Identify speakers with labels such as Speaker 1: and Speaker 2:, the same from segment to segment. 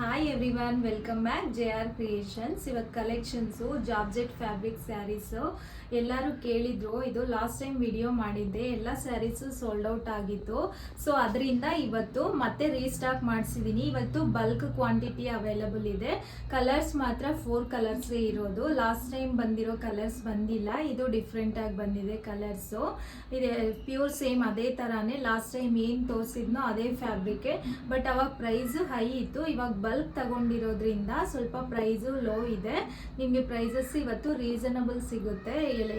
Speaker 1: Hi everyone welcome back J R creations ಇವತ್ತು collections ಜಾಬ್ಜೆಟ್ fabric saris ಎಲ್ಲರೂ ಕೇಳಿದ್ರು, ಇದು ಲಾಸ್ಟ್ ಟೈಮ್ ವಿಡಿಯೋ ಮಾಡಿದ್ದೆ, ಎಲ್ಲ ಸ್ಯಾರೀಸು ಸೋಲ್ಡ್ ಔಟ್ ಆಗಿತ್ತು. ಸೊ ಅದರಿಂದ ಇವತ್ತು ಮತ್ತೆ ರೀಸ್ಟಾಕ್ ಮಾಡಿಸಿದ್ದೀನಿ ಇವತ್ತು ಬಲ್ಕ್ ಕ್ವಾಂಟಿಟಿ ಅವೈಲಬಲ್ ಇದೆ. ಕಲರ್ಸ್ ಮಾತ್ರ ಫೋರ್ ಕಲರ್ಸೇ ಇರೋದು. ಲಾಸ್ಟ್ ಟೈಮ್ ಬಂದಿರೋ ಕಲರ್ಸ್ ಬಂದಿಲ್ಲ. ಇದು ಡಿಫ್ರೆಂಟಾಗಿ ಬಂದಿದೆ ಕಲರ್ಸು ಇದೆ ಪ್ಯೂರ್ ಸೇಮ್ ಅದೇ ಥರಾನೇ ಲಾಸ್ಟ್ ಟೈಮ್ ಏನು ತೋರಿಸಿದ್ನೋ ಅದೇ ಫ್ಯಾಬ್ರಿಕ್ ಬಟ್ ಅವಾಗ ಪ್ರೈಸ್ ಹೈ ಇತ್ತು. ಇವಾಗ ಬಲ್ಕ್ ತಗೊಂಡಿರೋದ್ರಿಂದ ಸ್ವಲ್ಪ ಪ್ರೈಸು ಲೋ ಇದೆ. ನಿಮಗೆ ಪ್ರೈಸಸ್ ಇವತ್ತು ರೀಸನಬಲ್ ಸಿಗುತ್ತೆ.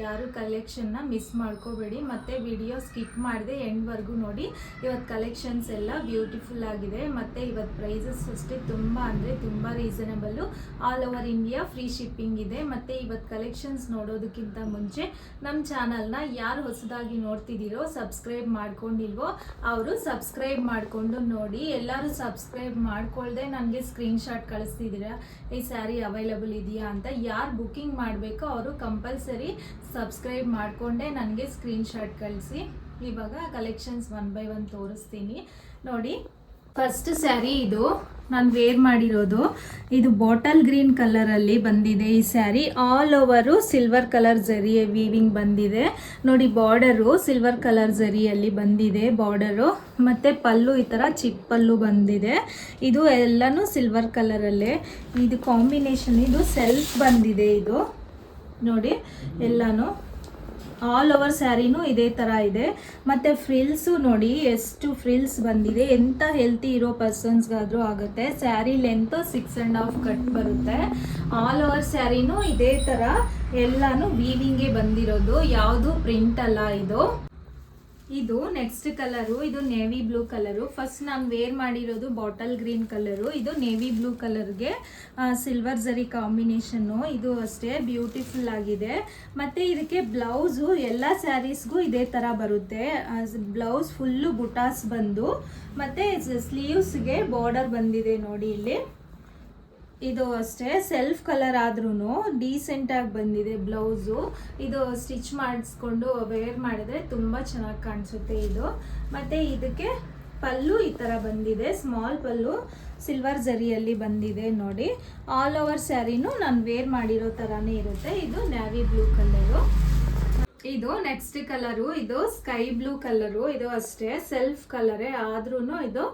Speaker 1: ಯಾರು ಕಲೆಕ್ಷನ್ನ ಮಿಸ್ ಮಾಡ್ಕೋಬೇಡಿ. ಮತ್ತು ವಿಡಿಯೋ ಸ್ಕಿಪ್ ಮಾಡಿದೆ ಎಂಡ್ವರೆಗೂ ನೋಡಿ. ಇವತ್ತು ಕಲೆಕ್ಷನ್ಸ್ ಎಲ್ಲ ಬ್ಯೂಟಿಫುಲ್ ಆಗಿದೆ. ಮತ್ತು ಇವತ್ತು ಪ್ರೈಸಸ್ ಅಷ್ಟೇ ತುಂಬ ಅಂದರೆ ತುಂಬ reasonable. All over India free shipping ಇದೆ. ಮತ್ತು ಇವತ್ತು ಕಲೆಕ್ಷನ್ಸ್ ನೋಡೋದಕ್ಕಿಂತ ಮುಂಚೆ ನಮ್ಮ ಚಾನಲ್ನ ಯಾರು ಹೊಸದಾಗಿ ನೋಡ್ತಿದ್ದೀರೋ ಸಬ್ಸ್ಕ್ರೈಬ್ ಮಾಡ್ಕೊಂಡಿಲ್ವೋ, ಅವರು ಸಬ್ಸ್ಕ್ರೈಬ್ ಮಾಡಿಕೊಂಡು ನೋಡಿ. ಎಲ್ಲರೂ ಸಬ್ಸ್ಕ್ರೈಬ್ ಮಾಡ್ಕೊಳ್ದೆ ನನಗೆ ಸ್ಕ್ರೀನ್ಶಾಟ್ ಕಳಿಸ್ತಿದ್ದೀರಾ? ಈ ಸ್ಯಾರಿ ಅವೈಲಬಲ್ ಇದೆಯಾ? ಅಂತ ಯಾರು ಬುಕ್ಕಿಂಗ್ ಮಾಡಬೇಕೋ ಅವರು ಕಂಪಲ್ಸರಿ ಸಬ್ಸ್ಕ್ರೈಬ್ ಮಾಡಿಕೊಂಡೇ ನನಗೆ ಸ್ಕ್ರೀನ್ಶಾಟ್ ಕಳಿಸಿ. ಇವಾಗ ಕಲೆಕ್ಷನ್ಸ್ ಒನ್ ಬೈ ಒನ್ ತೋರಿಸ್ತೀನಿ. ನೋಡಿ ಫಸ್ಟ್ ಸ್ಯಾರಿ ಇದು. ನಾನು ವೇರ್ ಮಾಡಿರೋದು. ಇದು ಬಾಟಲ್ ಗ್ರೀನ್ ಕಲರಲ್ಲಿ ಬಂದಿದೆ ಈ sari all over silver colour zari weaving ಬಂದಿದೆ. ನೋಡಿ ಬಾರ್ಡರು ಸಿಲ್ವರ್ ಕಲರ್ ಜರಿಯಲ್ಲಿ ಬಂದಿದೆ ಬಾರ್ಡರು ಮತ್ತು ಪಲ್ಲು ಈ ಥರ ಚಿಕ್ಕ ಪಲ್ಲು ಬಂದಿದೆ. ಇದು ಎಲ್ಲನೂ ಸಿಲ್ವರ್ ಕಲರಲ್ಲೇ ಇದು ಕಾಂಬಿನೇಷನ್ ಇದು ಸೆಲ್ಫ್ ಬಂದಿದೆ ಇದು. ನೋಡಿ, ಎಲ್ಲನೂ. ಆಲ್ ಓವರ್ ಸ್ಯಾರಿನೂ ಇದೇ ಥರ ಇದೆ. ಮತ್ತು ಫ್ರಿಲ್ಸು ನೋಡಿ, ಎಷ್ಟು ಫ್ರಿಲ್ಸ್ ಬಂದಿದೆ ಎಂಥ ಹೆಲ್ತಿ ಇರೋ ಪರ್ಸನ್ಸ್ಗಾದರೂ ಆಗುತ್ತೆ. Sari length six and half cut ಬರುತ್ತೆ. ಆಲ್ ಓವರ್ ಸ್ಯಾರಿನೂ ಇದೇ ಥರ ಎಲ್ಲನೂ ವೀವಿಂಗೇ ಬಂದಿರೋದು. ಯಾವುದು ಪ್ರಿಂಟ್ ಅಲ್ಲ ಇದು. ಇದು ನೆಕ್ಸ್ಟ್ ಕಲರು ಇದು ನೇವಿ ಬ್ಲೂ ಕಲರು ಫಸ್ಟ್ ನಾನು ವೇರ್ ಮಾಡಿರೋದು ಬಾಟಲ್ ಗ್ರೀನ್ ಕಲರು ಇದು ನೇವಿ ಬ್ಲೂ ಕಲರ್ಗೆ ಸಿಲ್ವರ್ ಜರಿ ಕಾಂಬಿನೇಷನ್ನು ಇದು ಅಷ್ಟೇ ಬ್ಯೂಟಿಫುಲ್ ಆಗಿದೆ. ಮತ್ತು ಇದಕ್ಕೆ ಬ್ಲೌಸು ಎಲ್ಲ ಸ್ಯಾರೀಸ್ಗೂ ಇದೇ ಥರ ಬರುತ್ತೆ. ಬ್ಲೌಸ್ ಫುಲ್ಲು ಬುಟಾಸ್ ಬಂದು, ಮತ್ತು ಸ್ಲೀವ್ಸ್ಗೆ ಬಾರ್ಡರ್ ಬಂದಿದೆ ನೋಡಿ ಇಲ್ಲಿ. ಇದು ಅಷ್ಟೇ ಸೆಲ್ಫ್ ಕಲರ್ ಆದ್ರೂ ಡೀಸೆಂಟಾಗಿ ಬಂದಿದೆ ಬ್ಲೌಸು. ಇದು ಸ್ಟಿಚ್ ಮಾಡಿಸ್ಕೊಂಡು ವೇರ್ ಮಾಡಿದ್ರೆ ತುಂಬ ಚೆನ್ನಾಗಿ ಕಾಣಿಸುತ್ತೆ ಇದು. ಮತ್ತು ಇದಕ್ಕೆ ಪಲ್ಲು ಈ ಥರ ಬಂದಿದೆ ಸ್ಮಾಲ್ ಪಲ್ಲು ಸಿಲ್ವರ್ ಜರಿಯಲ್ಲಿ ಬಂದಿದೆ ನೋಡಿ. ಆಲ್ ಓವರ್ ಸ್ಯಾರಿನೂ ನಾನು ವೇರ್ ಮಾಡಿರೋ ಥರನೇ ಇರುತ್ತೆ, ಇದು ನ್ಯಾವಿ ಬ್ಲೂ ಕಲರು ಇದು ನೆಕ್ಸ್ಟ್ ಕಲರು ಇದು ಸ್ಕೈ ಬ್ಲೂ ಕಲರು ಇದು ಅಷ್ಟೇ ಸೆಲ್ಫ್ ಕಲರೇ ಆದ್ರೂ ಇದು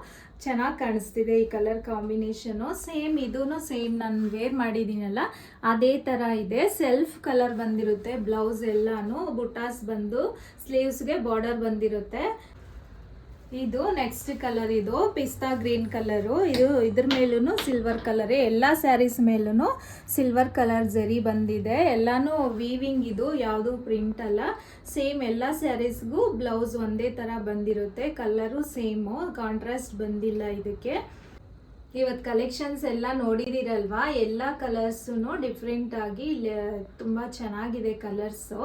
Speaker 1: ಚೆನ್ನಾಗಿ ಕಾಣಿಸ್ತಿದೆ ಈ ಕಲರ್ ಕಾಂಬಿನೇಷನು ಸೇಮ್ ಇದೂ ಸೇಮ್ ನಾನು ವೇರ್ ಮಾಡಿದ್ದೀನಲ್ಲ ಅದೇ ಥರ ಇದೆ. ಸೆಲ್ಫ್ ಕಲರ್ ಬಂದಿರುತ್ತೆ ಬ್ಲೌಸ್ ಎಲ್ಲಾನು ಬುಟಾಸ್ ಬಂದು ಸ್ಲೀವ್ಸ್ಗೆ ಬಾರ್ಡರ್ ಬಂದಿರುತ್ತೆ. ಇದು ನೆಕ್ಸ್ಟ್ ಕಲರ್ ಇದು ಪಿಸ್ತಾ ಗ್ರೀನ್ ಕಲರು ಇದು ಇದ್ರ ಮೇಲೂ ಸಿಲ್ವರ್ ಕಲರ್ ಎಲ್ಲ ಸ್ಯಾರೀಸ್ ಮೇಲೂ ಸಿಲ್ವರ್ ಕಲರ್ ಜರಿ ಬಂದಿದೆ. ಎಲ್ಲಾನು ವೀವಿಂಗ್ ಇದು, ಯಾವುದು ಪ್ರಿಂಟ್ ಅಲ್ಲ. ಸೇಮ್ ಎಲ್ಲ ಸ್ಯಾರೀಸ್ಗೂ ಬ್ಲೌಸ್ ಒಂದೇ ಥರ ಬಂದಿರುತ್ತೆ. ಕಲರು ಸೇಮು ಕಾಂಟ್ರಾಸ್ಟ್ ಬಂದಿಲ್ಲ ಇದಕ್ಕೆ. ಇವತ್ತು ಕಲೆಕ್ಷನ್ಸ್ ಎಲ್ಲ ನೋಡಿದಿರಲ್ವಾ? ಎಲ್ಲ ಕಲರ್ಸು ಡಿಫ್ರೆಂಟ್ ಆಗಿ ತುಂಬ ಚೆನ್ನಾಗಿದೆ ಕಲರ್ಸು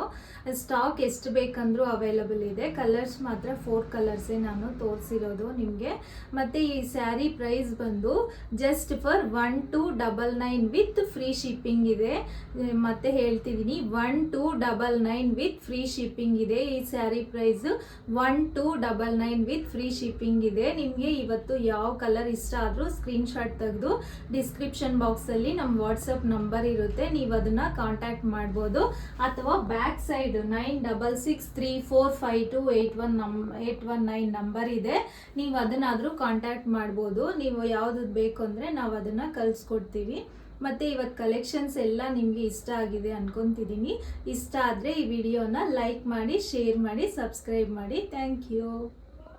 Speaker 1: ಸ್ಟಾಕ್ ಎಷ್ಟು ಬೇಕಂದ್ರೂ ಅವೈಲಬಲ್ ಇದೆ. ಕಲರ್ಸ್ ಮಾತ್ರ ಫೋರ್ ಕಲರ್ಸೇ ನಾನು ತೋರಿಸಿರೋದು ನಿಮಗೆ. ಮತ್ತು ಈ ಸ್ಯಾರಿ ಪ್ರೈಸ್ ಬಂದು just for one two double nine with free shipping ಇದೆ. ಮತ್ತೆ ಹೇಳ್ತಿದ್ದೀನಿ one two double nine with free shipping ಇದೆ. ಈ sari price one two double nine with free shipping ಇದೆ. ನಿಮಗೆ ಇವತ್ತು ಯಾವ ಕಲರ್ ಇಷ್ಟ ಆದರೂ ಸ್ಕ್ರೀನ್ಶಾಟ್ ತೆಗೆದು ಡಿಸ್ಕ್ರಿಪ್ಷನ್ ಬಾಕ್ಸಲ್ಲಿ ನಮ್ಮ ವಾಟ್ಸಪ್ ನಂಬರ್ ಇರುತ್ತೆ. ನೀವು ಅದನ್ನು ಕಾಂಟ್ಯಾಕ್ಟ್ ಮಾಡ್ಬೋದು. ಅಥವಾ back side nine double six three four five two eight one ನಮ್ ಏಯ್ಟ್ ಒನ್ ನೈನ್ ನಂಬರ್ ಇದೆ. ನೀವು ಅದನ್ನಾದರೂ ಕಾಂಟ್ಯಾಕ್ಟ್ ಮಾಡ್ಬೋದು. ನೀವು ಯಾವುದು ಬೇಕು ಅಂದರೆ ನಾವು ಅದನ್ನು ಕಲ್ಸ್ಕೊಡ್ತೀವಿ ಮತ್ತು ಇವತ್ತು ಕಲೆಕ್ಷನ್ಸ್ ಎಲ್ಲ ನಿಮಗೆ ಇಷ್ಟ ಆಗಿದೆ ಅನ್ಕೊತಿದ್ದೀನಿ ಇಷ್ಟ ಆದರೆ ಈ ವಿಡಿಯೋನ ಲೈಕ್ ಮಾಡಿ ಶೇರ್ ಮಾಡಿ ಸಬ್ಸ್ಕ್ರೈಬ್ ಮಾಡಿ. Thank you